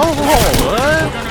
อ้โ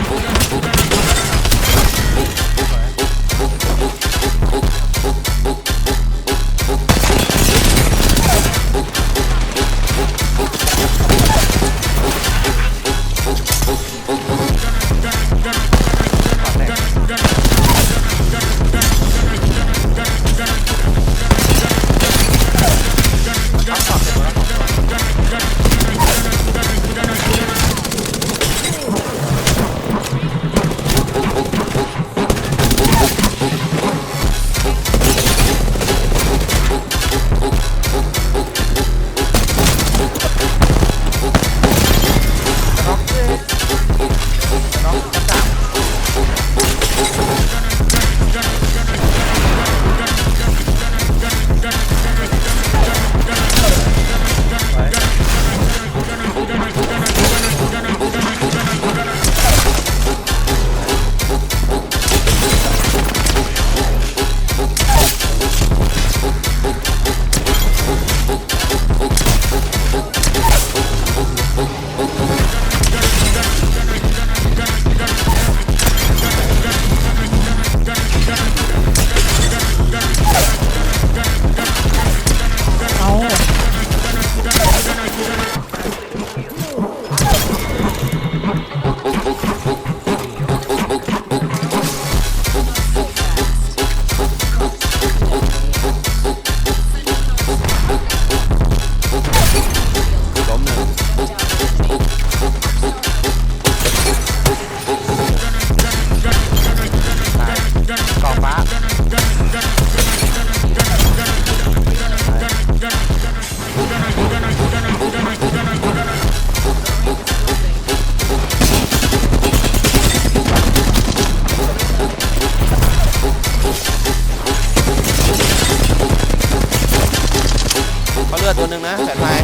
อดตัวหนึ่งนะแสนไทย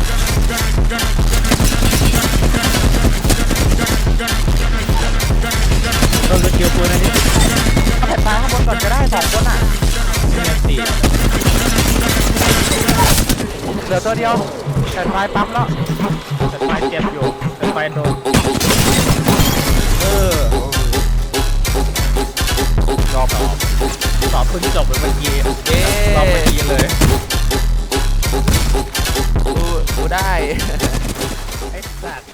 เราจะเกี่ยวตัวในนี้แผ่นตาข้างบนก่อนก็ได้สองคนอะสี่เหลือตัวเดียวแผ่นไฟปั๊มแล้วแต่ไฟเจ็บอยู่แต่ไฟโดนเออรอบสอบเพิ่งจบไปเมื่อกี้เอ๊รอบเมื่อกี้เลยกูกู ได้ไอ้สัตว์